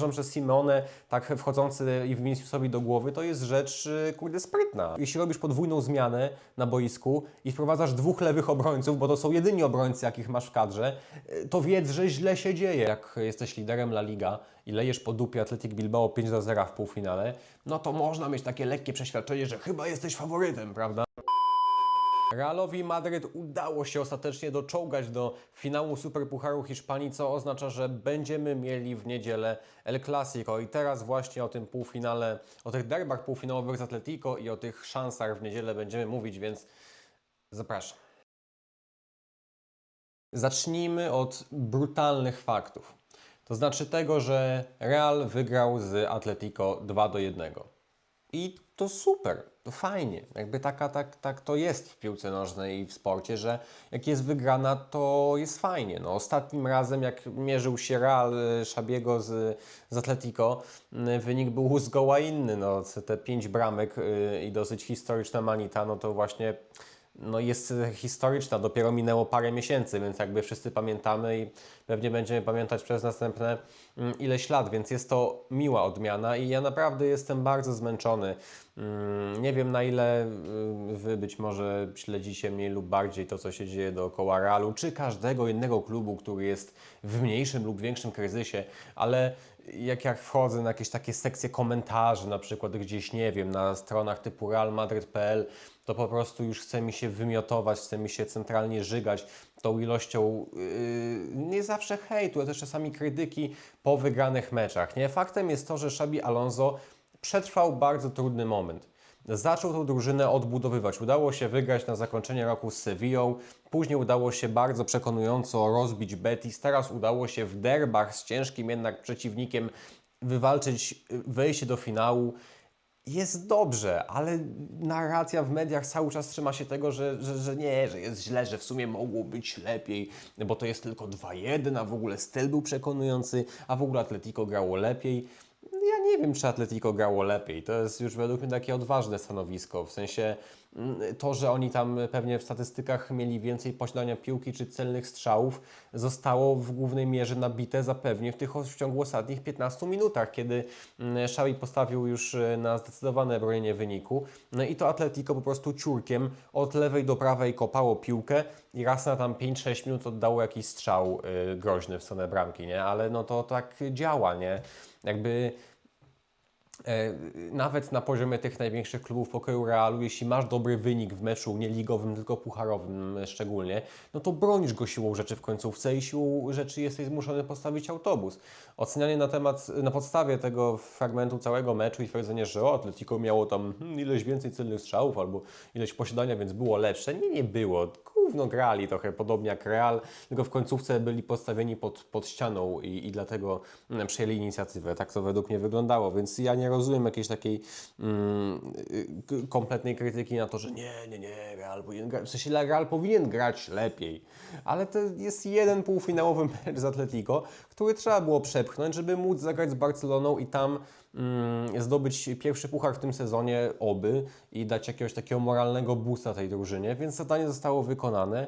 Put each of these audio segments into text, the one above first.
Uważam, że Simone, tak wchodzący i Viniciusowi do głowy, to jest rzecz, y, kurde, sprytna. Jeśli robisz podwójną zmianę na boisku i wprowadzasz dwóch lewych obrońców, bo to są jedyni obrońcy, jakich masz w kadrze, y, to wiedz, że źle się dzieje. Jak jesteś liderem La Liga i lejesz po dupie Athletic Bilbao 5 do 0 w półfinale, no to można mieć takie lekkie przeświadczenie, że chyba jesteś faworytem, prawda? Realowi Madryt udało się ostatecznie doczołgać do finału Superpucharu Hiszpanii, co oznacza, że będziemy mieli w niedzielę El Clasico. I teraz właśnie o tym półfinale, o tych derbach półfinałowych z Atletico i o tych szansach w niedzielę będziemy mówić, więc zapraszam. Zacznijmy od brutalnych faktów. To znaczy tego, że Real wygrał z Atletico 2 do 1. I to super, to fajnie. Jakby taka, tak, tak to jest w piłce nożnej i w sporcie, że jak jest wygrana, to jest fajnie. No, ostatnim razem, jak mierzył się Real y, Szabiego z, z Atletico, y, wynik był zgoła inny. No, te pięć bramek y, i dosyć historyczna manita, no to właśnie no jest historyczna, dopiero minęło parę miesięcy, więc jakby wszyscy pamiętamy i pewnie będziemy pamiętać przez następne mm, ileś lat, więc jest to miła odmiana i ja naprawdę jestem bardzo zmęczony. Mm, Nie wiem na ile y, Wy być może śledzicie mniej lub bardziej to, co się dzieje dookoła Realu, czy każdego innego klubu, który jest w mniejszym lub większym kryzysie, ale jak jak wchodzę na jakieś takie sekcje komentarzy, na przykład gdzieś, nie wiem, na stronach typu realmadryt.pl, to po prostu już chce mi się wymiotować, chce mi się centralnie żygać tą ilością yy, nie zawsze hejtu, ale też czasami krytyki po wygranych meczach. Nie? Faktem jest to, że Xabi Alonso przetrwał bardzo trudny moment. Zaczął tą drużynę odbudowywać. Udało się wygrać na zakończenie roku z Sevillą. Później udało się bardzo przekonująco rozbić Betis. Teraz udało się w derbach z ciężkim jednak przeciwnikiem wywalczyć wejście do finału. Jest dobrze, ale narracja w mediach cały czas trzyma się tego, że, że, że nie, że jest źle, że w sumie mogło być lepiej, bo to jest tylko 2-1, a w ogóle styl był przekonujący, a w ogóle Atletico grało lepiej. Ja nie wiem, czy Atletico grało lepiej. To jest już według mnie takie odważne stanowisko. W sensie mm, to, że oni tam pewnie w statystykach mieli więcej posiadania piłki czy celnych strzałów, zostało w głównej mierze nabite zapewnie w tych w ciągu ostatnich 15 minutach, kiedy mm, Xavi postawił już e, na zdecydowane bronienie wyniku. No i to Atletico po prostu ciurkiem od lewej do prawej kopało piłkę i raz na tam 5-6 minut oddało jakiś strzał y, groźny w stronę bramki, nie? Ale no to tak działa, nie? Jakby E, nawet na poziomie tych największych klubów pokoju Realu, jeśli masz dobry wynik w meczu nie ligowym, tylko pucharowym szczególnie, no to bronisz go siłą rzeczy w końcówce i siłą rzeczy jesteś zmuszony postawić autobus. Ocenianie na temat, na podstawie tego fragmentu całego meczu i twierdzenie, że o, Atletico miało tam hmm, ileś więcej celnych strzałów albo ileś posiadania, więc było lepsze. Nie, nie było. Gówno grali trochę podobnie jak Real, tylko w końcówce byli postawieni pod, pod ścianą i, i dlatego mm, przejęli inicjatywę. Tak to według mnie wyglądało, więc ja nie rozumiem jakiejś takiej mm, kompletnej krytyki na to, że nie, nie, nie, Real powinien grać, w sensie Real powinien grać lepiej, ale to jest jeden półfinałowy mecz z Atletico, który trzeba było przepchnąć, żeby móc zagrać z Barceloną i tam zdobyć pierwszy puchar w tym sezonie, oby, i dać jakiegoś takiego moralnego boosta tej drużynie, więc zadanie zostało wykonane.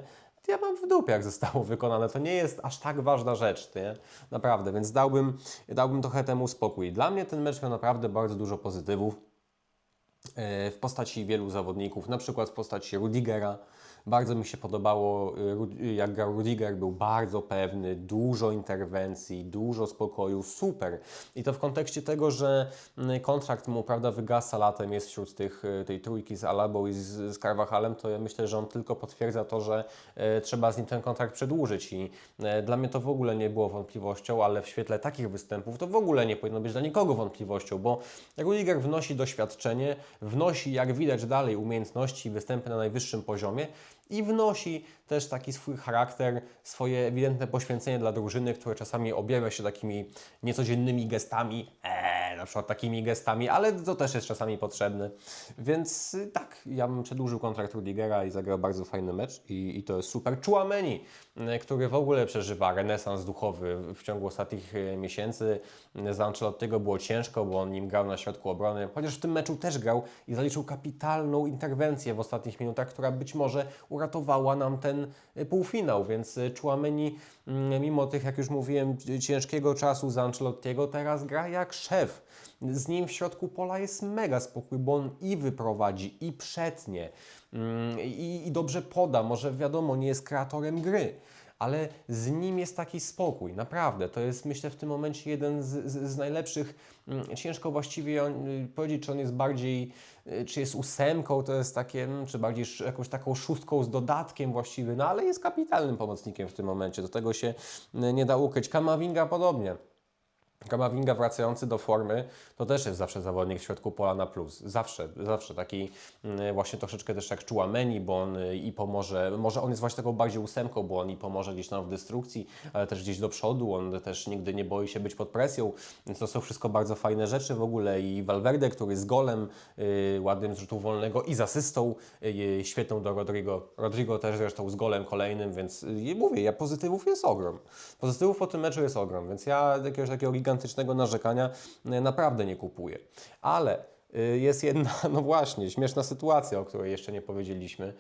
Ja mam w dupie, jak zostało wykonane. To nie jest aż tak ważna rzecz, nie? Naprawdę, więc dałbym, dałbym trochę temu spokój. Dla mnie ten mecz miał naprawdę bardzo dużo pozytywów e, w postaci wielu zawodników, na przykład w postaci Rudigera. Bardzo mi się podobało, y, Rud- jak grał Rudiger, był bardzo pewny, dużo interwencji, dużo spokoju, super. I to w kontekście tego, że mm, kontrakt mu, prawda, wygasa latem, jest wśród tych, y, tej trójki z Alabą i z, z Carvajalem, to ja myślę, że on tylko potwierdza to, że e, trzeba z nim ten kontrakt przedłużyć i e, dla mnie to w ogóle nie było wątpliwością, ale w świetle takich występów to w ogóle nie powinno być dla nikogo wątpliwością, bo Rudiger wnosi doświadczenie, wnosi, jak widać dalej, umiejętności i występy na najwyższym poziomie i wnosi też taki swój charakter, swoje ewidentne poświęcenie dla drużyny, które czasami objawia się takimi niecodziennymi gestami, eee, na przykład takimi gestami, ale to też jest czasami potrzebne. Więc y, tak, ja bym przedłużył kontrakt Rudigera i zagrał bardzo fajny mecz i, i to jest super. Chouameni, y, który w ogóle przeżywa renesans duchowy w ciągu ostatnich y, miesięcy. Za Ancelottiego było ciężko, bo on nim grał na środku obrony, chociaż w tym meczu też grał i zaliczył kapitalną interwencję w ostatnich minutach, która być może uratowała nam ten y, półfinał, więc y, Chouameni mm, mimo tych, jak już mówiłem, ciężkiego czasu z Ancelottiego, teraz gra jak szef. Z nim w środku pola jest mega spokój, bo on i wyprowadzi, i przetnie, mm, i, i dobrze poda. Może wiadomo, nie jest kreatorem gry, ale z nim jest taki spokój, naprawdę. To jest myślę w tym momencie jeden z, z, z najlepszych. Mm, Ciężko właściwie y, powiedzieć, czy on jest bardziej, y, czy jest ósemką, to jest takie, mm, czy bardziej jakąś taką szóstką z dodatkiem właściwie, no ale jest kapitalnym pomocnikiem w tym momencie. Do tego się y, nie da ukryć. Kamavinga podobnie. Kamavinga wracający do formy, to też jest zawsze zawodnik w środku pola na plus. Zawsze, zawsze taki mm, właśnie troszeczkę też jak Meni, bo on y, i pomoże, może on jest właśnie taką bardziej ósemką, bo on i pomoże gdzieś tam w destrukcji, ale też gdzieś do przodu, on też nigdy nie boi się być pod presją, więc to są wszystko bardzo fajne rzeczy w ogóle i Valverde, który z golem, yy, ładnym z rzutu wolnego i z asystą, yy, świetną do Rodrigo. Rodrigo też zresztą z golem kolejnym, więc mówię, ja pozytywów jest ogrom. Pozytywów po tym meczu jest ogrom, więc ja jakiegoś takiego gigantycznego narzekania y, naprawdę nie kupuję. Ale y, jest jedna, no właśnie, śmieszna sytuacja, o której jeszcze nie powiedzieliśmy,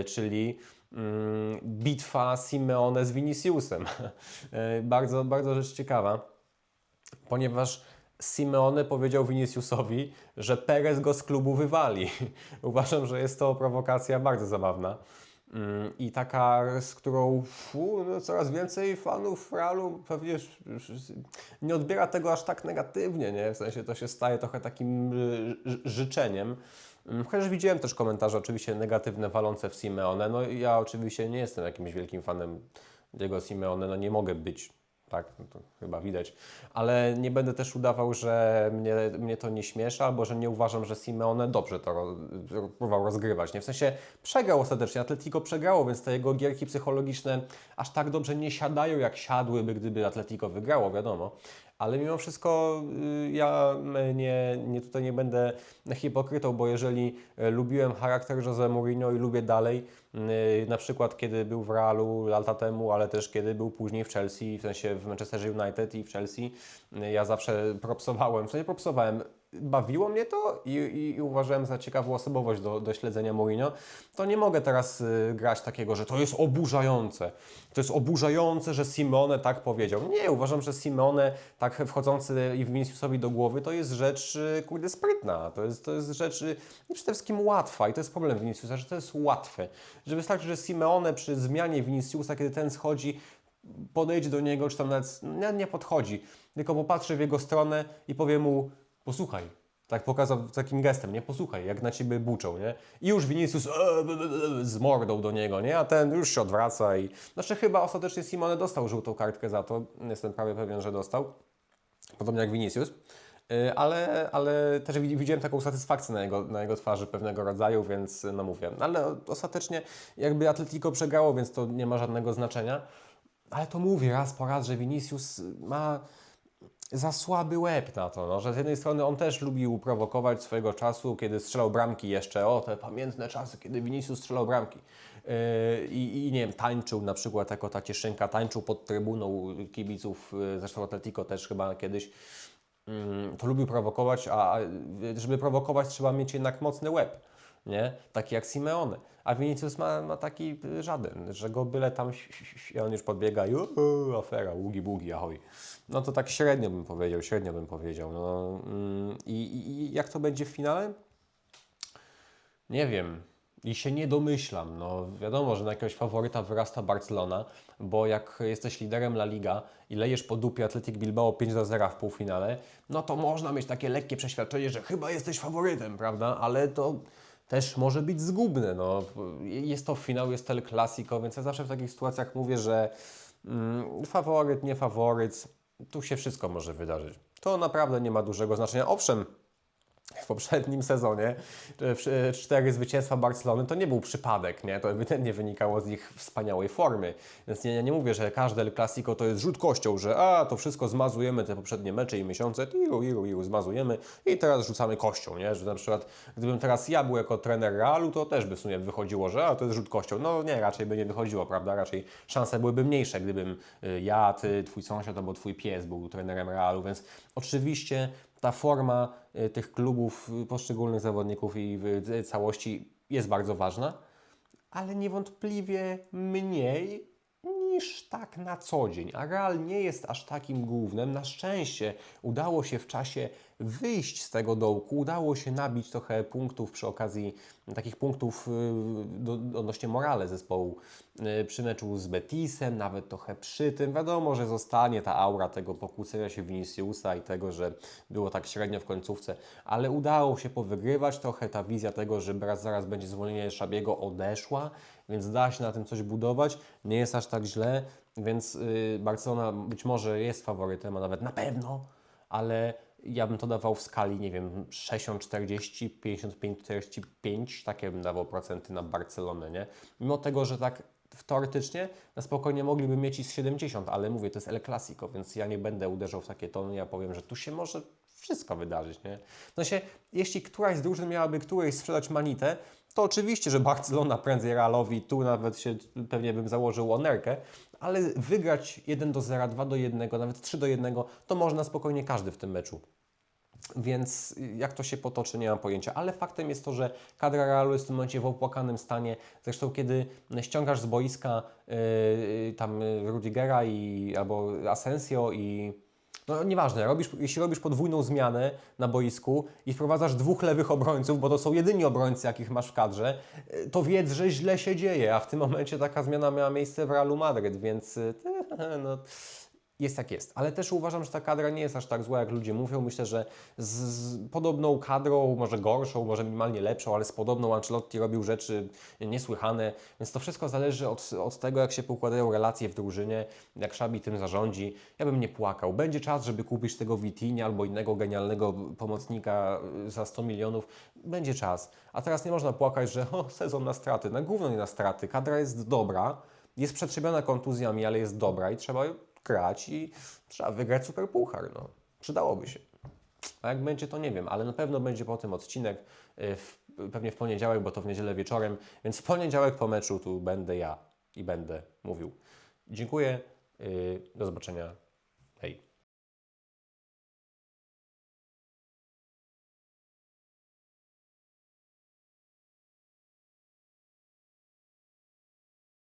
y, czyli mm, bitwa Simeone z Viniciusem. Bardzo, bardzo rzecz ciekawa, ponieważ Simeone powiedział Viniciusowi, że Perez go z klubu wywali. Uważam, że jest to prowokacja bardzo zabawna. Mm, I taka, z którą fu, no, coraz więcej fanów Realu pewnie nie odbiera tego aż tak negatywnie, nie? W sensie to się staje trochę takim ży- życzeniem. Mm, Chociaż widziałem też komentarze oczywiście negatywne walące w Simeone. No ja oczywiście nie jestem jakimś wielkim fanem Diego Simeone, no nie mogę być, tak, no to chyba widać. Ale nie będę też udawał, że mnie, mnie to nie śmiesza, albo że nie uważam, że Simeone dobrze to próbował rozgrywać. Nie? W sensie przegrał ostatecznie, Atletico przegrało, więc te jego gierki psychologiczne aż tak dobrze nie siadają, jak siadłyby, gdyby Atletico wygrało, wiadomo. Ale mimo wszystko y, ja y, nie, nie, tutaj nie będę hipokrytą, bo jeżeli y, lubiłem charakter Jose Mourinho i lubię dalej, na przykład kiedy był w Realu lata temu, ale też kiedy był później w Chelsea, w sensie w Manchesterze United i w Chelsea, ja zawsze propsowałem, w sensie propsowałem, bawiło mnie to i, i, i uważałem za ciekawą osobowość do, do śledzenia Mourinho, to nie mogę teraz y, grać takiego, że to jest oburzające. To jest oburzające, że Simone tak powiedział. Nie, uważam, że Simone tak wchodzący i Viniciusowi do głowy to jest rzecz, y, kurde, sprytna. To jest, to jest rzecz y, przede wszystkim łatwa i to jest problem Viniciusa, że to jest łatwe. Że wystarczy, że Simeone przy zmianie Viniciusa, kiedy ten schodzi, podejdzie do niego, czy tam nawet nie, nie podchodzi, tylko popatrzy w jego stronę i powie mu, posłuchaj. Tak pokazał takim gestem, nie? Posłuchaj, jak na ciebie buczą, nie? I już Vinicius e, e, e, z mordą do niego, nie? A ten już się odwraca i... Znaczy chyba ostatecznie Simone dostał żółtą kartkę za to. Jestem prawie pewien, że dostał. Podobnie jak Vinicius. Y, Ale, ale też widzi- widziałem taką satysfakcję na jego, na jego twarzy pewnego rodzaju, więc no mówię. Ale ostatecznie jakby Atletico przegrało, więc to nie ma żadnego znaczenia. Ale to mówię raz po raz, że Vinicius ma za słaby łeb na to, no, że z jednej strony on też lubił prowokować swojego czasu, kiedy strzelał bramki jeszcze, o te pamiętne czasy, kiedy Vinicius strzelał bramki. Yy, i, nie wiem, tańczył na przykład jako ta cieszynka, tańczył pod trybuną kibiców, yy, zresztą Atletico też chyba kiedyś, Mm, to lubił prowokować, a żeby prowokować trzeba mieć jednak mocny łeb, nie? Taki jak Simeone. A Vinicius ma, ma taki y, żaden, że go byle tam i on już podbiega i "Uuu, afera, ługi bugi, ahoj. No to tak średnio bym powiedział, średnio bym powiedział. No, mm, i, i, jak to będzie w finale? Nie wiem. I się nie domyślam. No, wiadomo, że na jakiegoś faworyta wyrasta Barcelona, bo jak jesteś liderem La Liga i lejesz po dupie Athletic Bilbao 5 do 0 w półfinale, no to można mieć takie lekkie przeświadczenie, że chyba jesteś faworytem, prawda? Ale to też może być zgubne. No. Jest to finał, jest El Clasico, więc ja zawsze w takich sytuacjach mówię, że mm, faworyt, nie faworyt, tu się wszystko może wydarzyć. To naprawdę nie ma dużego znaczenia. Owszem, w poprzednim sezonie e, cztery zwycięstwa Barcelony to nie był przypadek, nie? To ewidentnie wynikało z ich wspaniałej formy. Więc nie, ja nie mówię, że każde El Clasico to jest rzut kością, że a, to wszystko zmazujemy, te poprzednie mecze i miesiące, iru, iru, iru, zmazujemy i teraz rzucamy kością, nie? Że na przykład, gdybym teraz ja był jako trener Realu, to też by w sumie wychodziło, że a, to jest rzut kością. No nie, raczej by nie wychodziło, prawda? Raczej szanse byłyby mniejsze, gdybym y, ja, ty, twój sąsiad albo twój pies był trenerem Realu, więc oczywiście ta forma y, tych klubów, y, poszczególnych zawodników i y, całości jest bardzo ważna, ale niewątpliwie mniej niż tak na co dzień. A Real nie jest aż takim głównym. Na szczęście udało się w czasie wyjść z tego dołku, udało się nabić trochę punktów przy okazji takich punktów y, do, odnośnie morale zespołu y, przy meczu z Betisem, nawet trochę przy tym. Wiadomo, że zostanie ta aura tego pokłócenia się Viniciusa i tego, że było tak średnio w końcówce, ale udało się powygrywać trochę. Ta wizja tego, że zaraz, zaraz będzie zwolnienie Szabiego odeszła, więc da się na tym coś budować. Nie jest aż tak źle, więc y, Barcelona być może jest faworytem, a nawet na pewno, ale ja bym to dawał w skali, nie wiem, 60-40, 55-45, takie bym dawał procenty na Barcelonę, nie? Mimo tego, że tak teoretycznie na spokojnie mogliby mieć i z 70, ale mówię, to jest El Clasico, więc ja nie będę uderzał w takie tony, ja powiem, że tu się może wszystko wydarzyć, nie? W sensie, jeśli któraś z drużyn miałaby którejś sprzedać manitę, to oczywiście, że Barcelona prędzej Realowi, tu nawet się pewnie bym założył onerkę, ale wygrać 1 do 0, 2 do 1, nawet 3 do 1, to można spokojnie każdy w tym meczu. Więc jak to się potoczy, nie mam pojęcia. Ale faktem jest to, że kadra Realu jest w tym momencie w opłakanym stanie. Zresztą, kiedy ściągasz z boiska yy, tam Rudigera i, albo Asensio i no nieważne, robisz, jeśli robisz podwójną zmianę na boisku i wprowadzasz dwóch lewych obrońców, bo to są jedyni obrońcy, jakich masz w kadrze, y, to wiedz, że źle się dzieje, a w tym momencie taka zmiana miała miejsce w Realu Madryt, więc y, no, jest jak jest. Ale też uważam, że ta kadra nie jest aż tak zła, jak ludzie mówią. Myślę, że z, z podobną kadrą, może gorszą, może minimalnie lepszą, ale z podobną Ancelotti robił rzeczy niesłychane. Więc to wszystko zależy od, od tego, jak się poukładają relacje w drużynie, jak Szabi tym zarządzi. Ja bym nie płakał. Będzie czas, żeby kupić tego Vitinia albo innego genialnego pomocnika za 100 milionów. Będzie czas. A teraz nie można płakać, że o, sezon na straty. Na nie na straty. Kadra jest dobra, jest przetrzebiona kontuzjami, ale jest dobra i trzeba grać i trzeba wygrać super puchar. No. Przydałoby się. A jak będzie, to nie wiem, ale na pewno będzie potem odcinek, y, w, pewnie w poniedziałek, bo to w niedzielę wieczorem, więc w poniedziałek po meczu tu będę ja i będę mówił. Dziękuję, y, do zobaczenia.